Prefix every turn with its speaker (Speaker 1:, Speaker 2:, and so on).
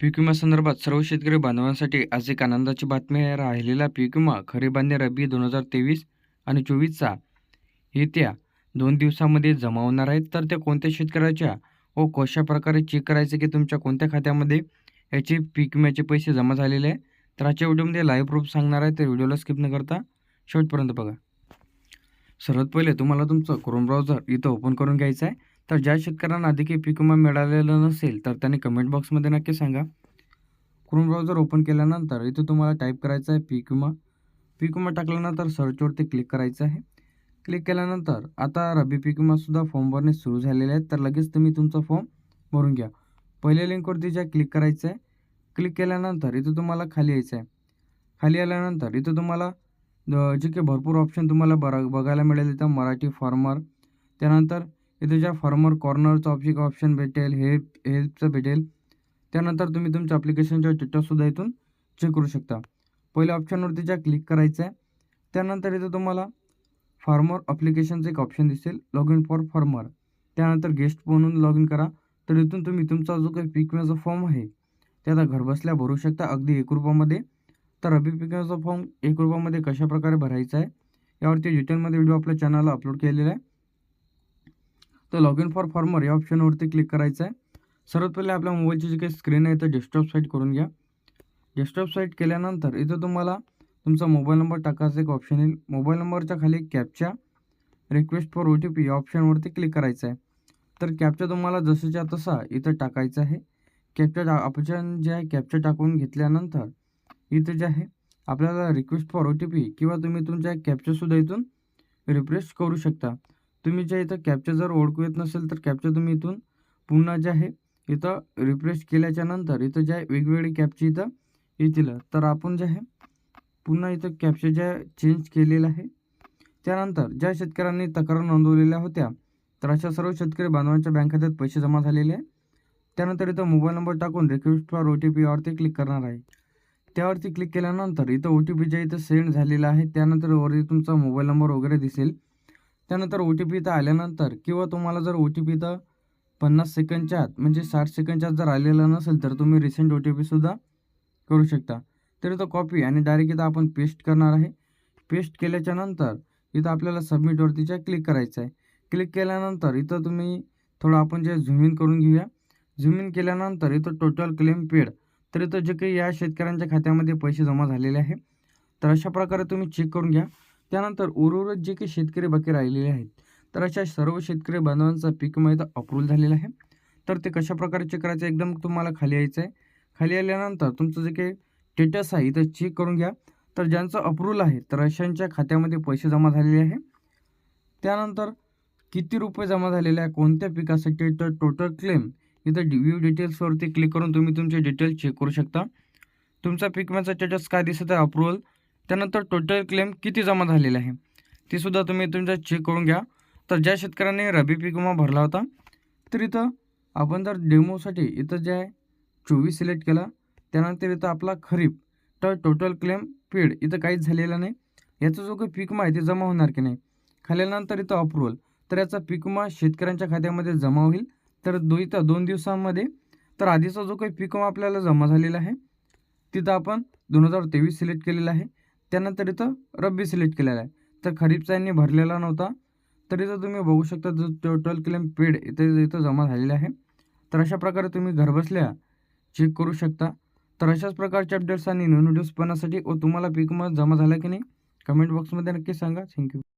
Speaker 1: पीक विम्यासंदर्भात सर्व शेतकरी बांधवांसाठी आज एक आनंदाची बातमी आहे राहिलेला पीक विमा खरीप आणि रब्बी दोन हजार तेवीस आणि चोवीसचा येत्या दोन दिवसामध्ये जमा होणार आहेत तर त्या कोणत्या शेतकऱ्याच्या व कशा प्रकारे चेक करायचे की तुमच्या कोणत्या खात्यामध्ये याचे पीक विम्याचे पैसे जमा झालेले आहे? तर आजच्या व्हिडिओमध्ये लाईव्ह प्रूफ सांगणार आहे. तर व्हिडिओला स्किप न करता शेवटपर्यंत बघा. सर्वात पहिले तुम्हाला तुमचं क्रोम ब्राउझर इथं ओपन करून घ्यायचं आहे तर ज्या शेतकऱ्यांना आधी काही पीक विमा मिळालेला नसेल तर त्यांनी कमेंट बॉक्समध्ये नक्की सांगा. क्रोम ब्राउझर ओपन केल्यानंतर इथं तुम्हाला टाईप करायचं आहे पीक विमा. पीक विमा टाकल्यानंतर सर्चवरती क्लिक करायचं आहे. क्लिक केल्यानंतर आता रबी पीक विमासुद्धा फॉर्म भरणे सुरू झालेले आहेत. तर लगेच तुम्ही तुमचा फॉर्म भरून घ्या. पहिल्या लिंकवरती ज्या क्लिक करायचं आहे क्लिक केल्यानंतर इथं तुम्हाला खाली यायचं आहे. खाली आल्यानंतर इथं तुम्हाला जे काही भरपूर ऑप्शन तुम्हाला बरा बघायला मिळेल. इथं मराठी फार्मर त्यानंतर इथं ज्या फॉर्मर कॉर्नरचं ऑप्शन ऑप्शन भेटेल हेल्प हेल्पचं भेटेल त्यानंतर तुम्ही तुमच्या ॲप्लिकेशनच्या स्टेटससुद्धा इथून चेक करू शकता. पहिल्या ऑप्शनवरती ज्या क्लिक करायचं आहे त्यानंतर इथं तुम्हाला फार्मर ॲप्लिकेशनचं एक ऑप्शन दिसेल लॉग इन फॉर फार्मर त्यानंतर गेस्ट म्हणून लॉग इन करा. तर इथून तुम्ही तुमचा जो काही पीक विम्याचा फॉर्म आहे ते आता घरबसल्या भरू शकता अगदी एक रुपयामध्ये. तर रबी पीक विम्याचा फॉर्म एक रुपयामध्ये कशाप्रकारे भरायचा आहे यावरती डिटेलमध्ये व्हिडिओ आपल्या चॅनलला अपलोड केलेला आहे. तर लॉग इन फॉर फॉर्मर या ऑप्शनवरती क्लिक करायचं आहे. सर्वात पहिले आपल्या मोबाईलची जी काही स्क्रीन आहे तर डेस्कटॉप साईट करून घ्या. डेस्कटॉप साईट केल्यानंतर इथं तुम्हाला तुमचा मोबाईल नंबर टाकायचा एक ऑप्शन येईल. मोबाईल नंबरच्या खाली captcha request for O T P या ऑप्शनवरती क्लिक करायचं आहे. तर कॅपचा तुम्हाला जसंच्या तसा इथं टाकायचं आहे. कॅपचा टा ऑप्शन जे आहे कॅपचा टाकून घेतल्यानंतर इथं जे आहे आपल्याला request for O T P किंवा तुम्ही तुमच्या कॅपचासुद्धा इथून रिफ्रेश करू शकता. तुम्ही ज्या इथं कॅपचा जर ओळखू येत नसेल तर कॅपचा तुम्ही इथून पुन्हा जे आहे इथं रिफ्रेश केल्याच्यानंतर इथं ज्या वेगवेगळी कॅपची इथं येतील. तर आपण जे आहे पुन्हा इथं कॅपचा ज्या चेंज केलेलं आहे. त्यानंतर ज्या शेतकऱ्यांनी तक्रार नोंदवलेल्या होत्या तर अशा सर्व शेतकरी बांधवांच्या बँक खात्यात पैसे जमा झालेले आहे त्यानंतर इथं मोबाईल नंबर टाकून रिक्वेस्ट फॉर ओ टी पीवरती क्लिक करणार आहे. त्यावरती क्लिक केल्यानंतर इथं ओ टी पी जे इथं सेंड झालेला आहे त्यानंतर वरती तुमचा मोबाईल नंबर वगैरे दिसेल. त्यानंतर ओ टी पी इथं आल्यानंतर किंवा तुम्हाला जर ओ टी पी इथं पन्नास सेकंडच्या आत म्हणजे साठ सेकंडच्या आत जर आलेला नसेल तर तुम्ही रिसेंट ओ टी पीसुद्धा करू शकता. तर इथं कॉपी आणि डायरेक्ट इथं आपण पेस्ट करणार आहे. पेस्ट केल्याच्यानंतर इथं आपल्याला सबमिटवरतीच्या क्लिक करायचं आहे क्लिक केल्यानंतर इथं तुम्ही थोडं आपण जे झूम इन करून घेऊया. झूम इन केल्यानंतर इथं टोटल क्लेम पेड तर इथं जे काही या शेतकऱ्यांच्या खात्यामध्ये पैसे जमा झालेले आहे तर अशा प्रकारे तुम्ही चेक करून घ्या. त्यानंतर उर्वरित जे काही शेतकरी बाकी राहिलेले आहेत तर अशा सर्व शेतकरी बांधवांचा पीक विमा इथं अप्रूव्ह झालेला आहे. तर ते कशा प्रकारे चेक करायचं एकदम तुम्हाला खाली यायचं आहे. खाली आल्यानंतर तुमचं जे काही स्टेटस आहे इथं चेक करून घ्या. तर ज्यांचं अप्रूव्हल आहे तर अशांच्या खात्यामध्ये पैसे जमा झालेले आहे. त्यानंतर किती रुपये जमा झालेले आहे कोणत्या पिकासाठी तर टोटल क्लेम इथं व्यू डिटेल्सवरती क्लिक करून तुम्ही तुमचे डिटेल्स चेक करू शकता. तुमचा पिकम्याचा स्टेटस काय दिसत आहे? अप्रूव्हल त्यानंतर टोटल क्लेम किती जमा झालेला आहे? ते सुद्धा तुम्ही तुमचा चेक करून घ्या. तर ज्या शेतकऱ्यांनी रबी पीक विमा भरला होता तर इथं आपण जर डेमोसाठी इथं जे आहे चोवीस सिलेक्ट केला त्यानंतर इथं आपला खरीप तर टोटल क्लेम पेड इथं काहीच झालेला नाही. याचा जो काही पीक विमा आहे ते जमा होणार की नाही? खाल्यानंतर इथं अप्रूव्हल तर याचा पीक विमा शेतकऱ्यांच्या खात्यामध्ये जमा होईल. तर दो इथं दोन दिवसांमध्ये तर आधीचा जो काही पीक विमा आपल्याला जमा झालेला आहे तिथं आपण दोन हजार तेवीस सिलेक्ट केलेला आहे. त्यानंतर इथं रब्बी सिलेक्ट केलेला आहे. तर खरीपचा यांनी भरलेला नव्हता. तर इथं तुम्ही बघू शकता जो टोटल क्लेम पेड इथं इथं जमा झालेला आहे. तर अशा प्रकारे तुम्ही घरबसल्या चेक करू शकता. तर अशाच प्रकारच्या अपडेट्स आणि न्यू नोटिस पाहण्यासाठी व तुम्हाला पीक मत जमा झाला की नाही? कमेंट बॉक्समध्ये नक्की सांगा. थँक्यू